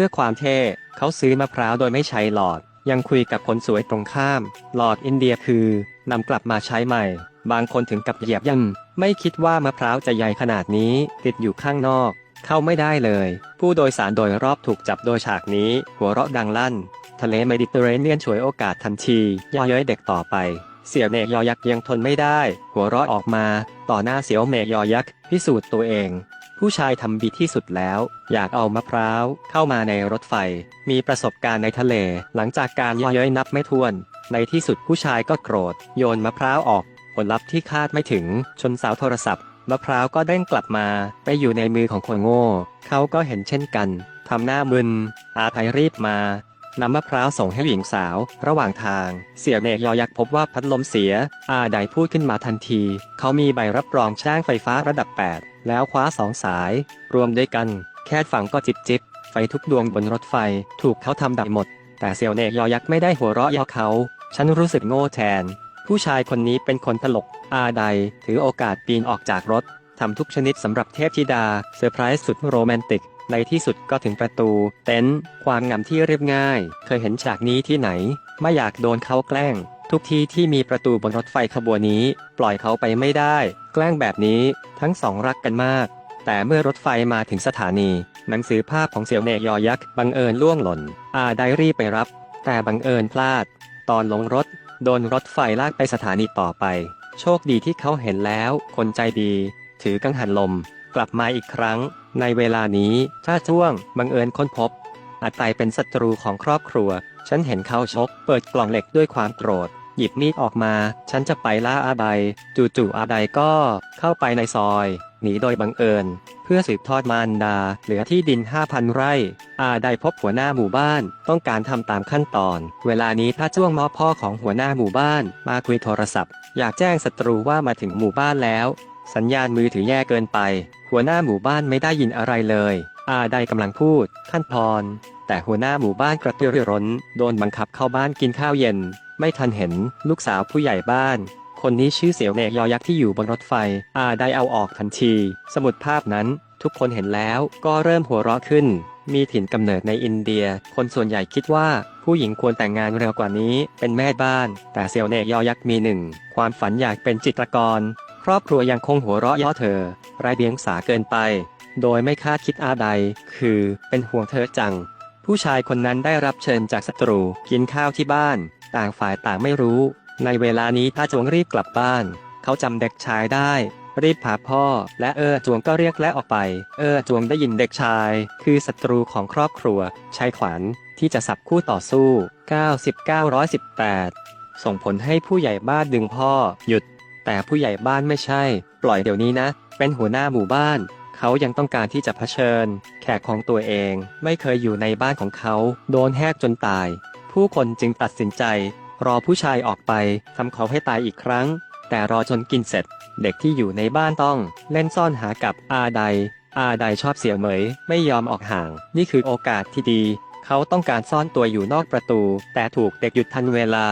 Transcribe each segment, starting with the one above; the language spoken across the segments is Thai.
พื่อความเท่เขาซื้อมะพร้าวโดยไม่ใช้หลอด ยังคุยกับคนสวยตรงข้าม หลอดอินเดียคือนำกลับมาใช้ใหม่ บางคนถึงกับเหยียบย่ำไม่คิดว่ามะพร้าวจะใหญ่ขนาดนี้ ติดอยู่ข้างนอก เข้าไม่ได้เลย ผู้โดยสารโดยรอบถูกจับโดยฉากนี้ หัวเราะดังลั่น ทะเลเมดิเตอร์เรเนียนฉวยโอกาสทันทีย่อเย้ยเด็กต่อไปเสี่ยวเนกยอยักษ์ยังทนไม่ได้ หัวเราะออกมา ต่อหน้าเสี่ยวเมยอยักษ์พิสูจน์ตัวเอง ผู้ชายทำดีที่สุดแล้ว อยากเอามะพร้าวเข้ามาในรถไฟ มีประสบการณ์ในทะเล หลังจากการย่อเย้ยนับไม่ถ้วน ในที่สุดผู้ชายก็โกรธ โยนมะพร้าวออก ผลลัพธ์ที่คาดไม่ถึง ชนเสาโทรศัพท์ มะพร้าวก็เด้งกลับมา ไปอยู่ในมือของคนโง่ เขาก็เห็นเช่นกันทำหน้ามึน อาภัยรีบมา นำมะพร้าวส่งให้หญิงสาว ระหว่างทาง เสี่ยวเนกยอยักษ์พบว่าพัดลมเสีย อาไดพูดขึ้นมาทันที เขามีใบรับรองช่างไฟฟ้าระดับ 8 แล้วคว้าสองสาย รวมด้วยกัน แค่ฝังก็จิบจิบไฟทุกดวงบนรถไฟ ถูกเขาทำดับหมด แต่เสี่ยวเนกยอยักษ์ไม่ได้หัวเราะเยาะเขา ฉันรู้สึกโง่แทน ผู้ชายคนนี้เป็นคนตลก อาไดถือโอกาสปีนออกจากรถทำทุกชนิดสำหรับเทพธิดาเซอร์ไพรส์สุดโรแมนติก ในที่สุดก็ถึงประตู เต็นท์ความงามที่เรียบง่าย เคยเห็นฉากนี้ที่ไหน ไม่อยากโดนเขาแกล้ง ทุกที่ที่มีประตูบนรถไฟขบวนนี้ ปล่อยเขาไปไม่ได้ แกล้งแบบนี้ทั้งสองรักกันมาก แต่เมื่อรถไฟมาถึงสถานี หนังสือภาพของเสี่ยวเนยอยักษ์บังเอิญล่วงหล่น อาไดรีบไปรับ แต่บังเอิญพลาด ตอนลงรถ โดนรถไฟลากไปสถานีต่อไป โชคดีที่เขาเห็นแล้ว คนใจดี ถือกังหันลม ลับมาอีกครั้ง ในเวลานี้ชาช่วงบังเอิญค้นพบ อาไตเป็นศัตรูของครอบครัว ฉันเห็นเขาชก เปิดกล่องเหล็กด้วยความโกรธ หยิบมีดออกมา ฉันจะไปล่าอาไดจู่ๆอาไดก็เข้าไปในซอย หนีโดยบังเอิญ เพื่อสืบทอดมารดา เหลือที่ดิน 5,000 ไร่ อาไดพบหัวหน้าหมู่บ้าน ต้องการทำตามขั้นตอน เวลานี้ถ้าจ้วงมอพ่อของหัวหน้าหมู่บ้าน มาคุยโทรศัพท์ อยากแจ้งศัตรูว่ามาถึงหมู่บ้านแล้ว สัญญาณมือถือแย่เกินไป หัวหน้าหมู่บ้านไม่ได้ยินอะไรเลย อาได้กำลังพูดขั้นพร แต่หัวหน้าหมู่บ้านกระตือรือร้น โดนบังคับเข้าบ้านกินข้าวเย็น ไม่ทันเห็น ลูกสาวผู้ใหญ่บ้าน คนนี้ชื่อเสียวเนกยอยักษ์ที่อยู่บนรถไฟ อาได้เอาออกทันที สมุดภาพนั้น ทุกคนเห็นแล้วก็เริ่มหัวเราะขึ้น มีถิ่นกำเนิดในอินเดีย คนส่วนใหญ่คิดว่าผู้หญิงควรแต่งงานเร็วกว่านี้ เป็นแม่บ้าน แต่เสี่ยวเนกยอยักษ์มีหนึ่ง ความฝันอยากเป็นจิตรกร รอบครัวยังคงหัวเราะเย่อเธอไร้เดียงสาเกินไป โดยไม่คาดคิดอาใด คือเป็นห่วงเธอจัง ผู้ชายคนนั้นได้รับเชิญจากศัตรูกินข้าวที่บ้าน ต่างฝ่ายต่างไม่รู้ ในเวลานี้ถ้าจวงรีบกลับบ้าน เขาจำเด็กชายได้ รีบพาพ่อ และเออจวงก็เรียกและออกไป เออจวงได้ยินเด็กชาย คือศัตรูของครอบครัวใช้ขวานที่จะสับคู่ต่อสู้ 9918 ส่งผลให้ผู้ใหญ่บ้านดึงพ่อหยุด แต่ผู้ใหญ่บ้านไม่ใช่ ปล่อยเดี๋ยวนี้นะ เป็นหัวหน้าหมู่บ้าน เขายังต้องการที่จะเผชิญ แขกของตัวเองไม่เคยอยู่ในบ้านของเขา โดนแหกจนตาย ผู้คนจึงตัดสินใจ รอผู้ชายออกไปทำเขาให้ตายอีกครั้ง แต่รอจนกินเสร็จ เด็กที่อยู่ในบ้านต้อง เล่นซ่อนหากับอาใด อาใดชอบเสียวเหมย ไม่ยอมออกห่าง นี่คือโอกาสที่ดี เขาต้องการซ่อนตัวอยู่นอกประตู แต่ถูกเด็กหยุดทันเวลา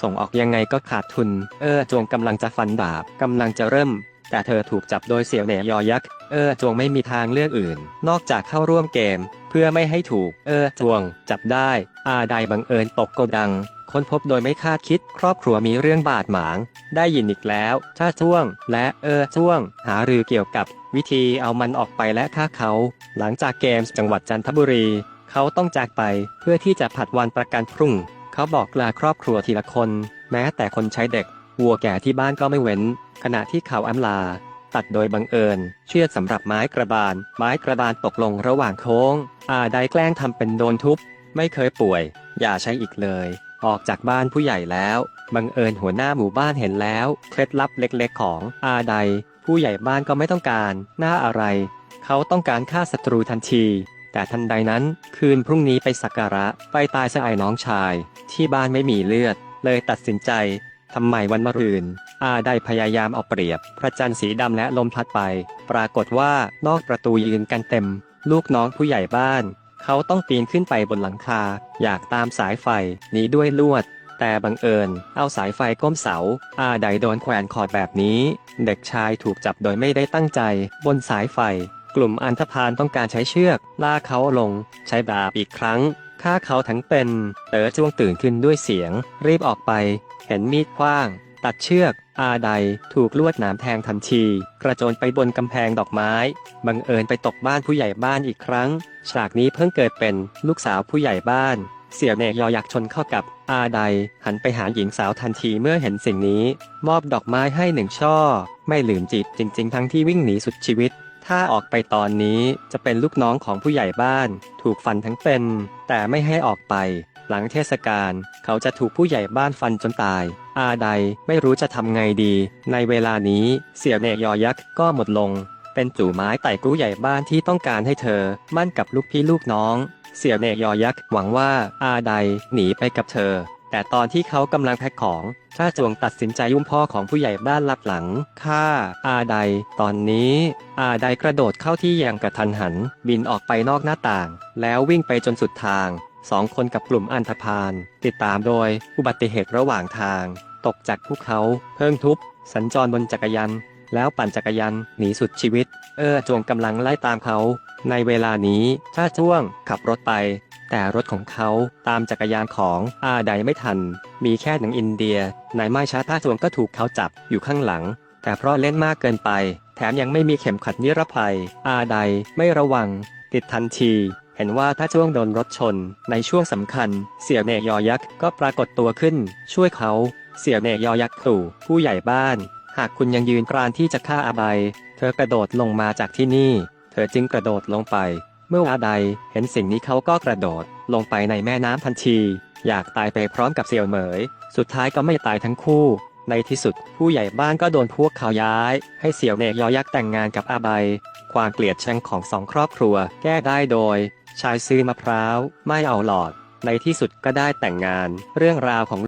ส่งออกยังไงก็ขาดทุน เออจวงกำลังจะฟันดาบกำลังจะเริ่ม แต่เธอถูกจับโดยเสี่ยวเหนยอยักษ์ เออจวงไม่มีทางเลือกอื่น นอกจากเข้าร่วมเกม เพื่อไม่ให้ถูก เออจวง จับได้ อาใดบังเอิญตกโกดัง ค้นพบโดยไม่คาดคิด ครอบครัวมีเรื่องบาดหมาง ได้ยินอีกแล้วชาช่วง และเออช่วง หารือเกี่ยวกับ วิธีเอามันออกไปและฆ่าเขา หลังจากเกมส์จังหวัดจันทบุรี เขาต้องจากไปเพื่อที่จะผัดวันประกันพรุ่ง เขาบอกลาครอบครัวทีละคน แม้แต่คนใช้เด็ก วัวแก่ที่บ้านก็ไม่เว้น ขณะที่เขาอำลา ตัดโดยบังเอิญ เชือดสำหรับไม้กระบาล ไม้กระบาลตกลงระหว่างโค้ง อาได้แกล้งทำเป็นโดนทุบ ไม่เคยป่วย อย่าใช้อีกเลย ออกจากบ้านผู้ใหญ่แล้ว บังเอิญหัวหน้าหมู่บ้านเห็นแล้ว เคล็ดลับเล็กๆ ของอาใดผู้ใหญ่บ้านก็ไม่ต้องการ หน้าอะไร เขาต้องการฆ่าศัตรูทันที แต่ทันใดนั้นคืนพรุ่งนี้ไปสักการะไปตายสะไอน้องชาย ที่บ้านไม่มีเลือด เลยตัดสินใจทำไมวันมะรืน อาได้พยายามเอาเปรียบ พระจันทร์สีดำและลมพัดไป ปรากฏว่านอกประตูยืนกันเต็ม ลูกน้องผู้ใหญ่บ้าน เขาต้องปีนขึ้นไปบนหลังคา อยากตามสายไฟหนีด้วยลวด แต่บังเอิญ เอาสายไฟก้มเสา อาไดโดนแขวนคอดแบบนี้ เด็กชายถูกจับโดยไม่ได้ตั้งใจ บนสายไฟ กลุ่มอันธพาลต้องการใช้เชือกลากเขาลง ใช้ดาบอีกครั้งฆ่าเขาทั้งเป็น เต๋อจ้วงตื่นขึ้นด้วยเสียง รีบออกไป เห็นมีดคว้าง ตัดเชือก อาใด ถูกลวดหนามแทงทันที กระโจนไปบนกำแพงดอกไม้ บังเอิญไปตกบ้านผู้ใหญ่บ้านอีกครั้ง ฉากนี้เพิ่งเกิดเป็นลูกสาวผู้ใหญ่บ้าน เสี่ยวเนกยอยักชนเข้ากับ อาใด หันไปหาหญิงสาวทันทีเมื่อเห็นสิ่งนี้ มอบดอกไม้ให้หนึ่งช่อ ไม่ลืมจีบจริง ๆ ทั้งที่วิ่งหนีสุดชีวิต ถ้าออกไปตอนนี้จะเป็นลูกน้องของผู้ใหญ่บ้าน ถูกฟันทั้งเป็น แต่ไม่ให้ออกไป หลังเทศกาลเขาจะถูกผู้ใหญ่บ้านฟันจนตาย อาใดไม่รู้จะทำไงดี ในเวลานี้เสี่ยเนยอยักษ์ก็หมดลง เป็นจู่ไม้ไต่กู้ใหญ่บ้านที่ต้องการให้เธอ มั่นกับลูกพี่ลูกน้อง เสี่ยเนยอยักษ์หวังว่าอาใดหนีไปกับเธอ แต่ตอนที่เขากำลังแพ็คของท่าจวงตัดสินใจยุ่มพ่อของผู้ใหญ่บ้านลับหลังฆ่าอาใดตอนนี้ อาใดกระโดดเข้าที่อย่างกระทันหัน บินออกไปนอกหน้าต่าง แล้ววิ่งไปจนสุดทางสองคนกับกลุ่มอันธพาลติดตามโดยอุบัติเหตุระหว่างทาง ตกจากภูเขา เพิ่งทุบ สัญจรบนจักรยานแล้วปั่นจักรยานหนีสุดชีวิต เออจวงกำลังไล่ตามเขา ในเวลานี้ถ้าจ้วงขับรถไป แต่รถของเขาตามจักรยานของอาใดไม่ทัน มีแค่หนังอินเดียในไม่ช้าท่าจวงก็ถูกเขาจับอยู่ข้างหลัง แต่เพราะเล่นมากเกินไป แถมยังไม่มีเข็มขัดนิรภัย อาใดไม่ระวัง ติดทันที เห็นว่าถ้าช่วงโดนรถชน ในช่วงสำคัญ เสี่ยเนยอยักษ์ก็ปรากฏตัวขึ้น ช่วยเขาเสี่ยเนยอยักษ์ตู่ผู้ใหญ่บ้าน หากคุณยังยืนกรานที่จะฆ่าอาใบเธอกระโดดลงมาจากที่นี่ เธอจึงกระโดดลงไป เมื่ออาใดเห็นสิ่งนี้เขาก็กระโดด ลงไปในแม่น้ำทันที อยากตายไปพร้อมกับเสี่ยวเหมย สุดท้ายก็ไม่ตายทั้งคู่ ในที่สุดผู้ใหญ่บ้านก็โดนพวกเขาย้าย ให้เสี่ยวเนกยอยักษ์แต่งงานกับอาใบ ความเกลียดชังของสองครอบครัว แก้ได้โดย ชายซื้อมะพร้าว ไม่เอาหลอด ในที่สุดก็ได้แต่งงาน เรื่องราวของ